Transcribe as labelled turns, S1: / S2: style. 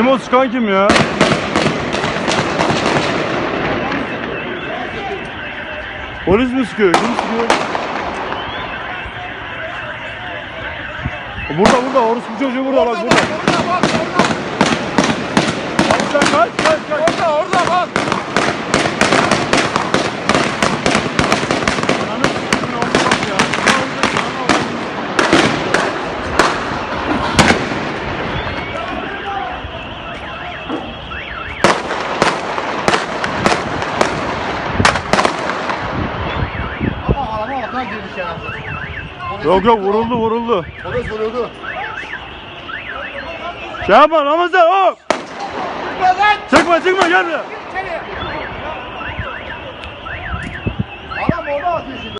S1: Kim o sıkan kim ya? Polis mi sıkıyor? Kim sıkıyor? Burada burada orospu çocuğu burada bak burada.
S2: Orada bak
S1: sen kaç kaç kaç.
S2: Orada orada bak.
S1: Ananı s**tin oldu bak ya.
S2: Ama lan girmiş ya.
S1: Yok yok vuruldu vuruldu.
S2: Polis vuruldu.
S1: Şey yapma Ramazan hop.
S2: Çıkma lan.
S1: Çıkma çıkma gel buraya.
S2: İçeri. Adam orada atıyor şimdi.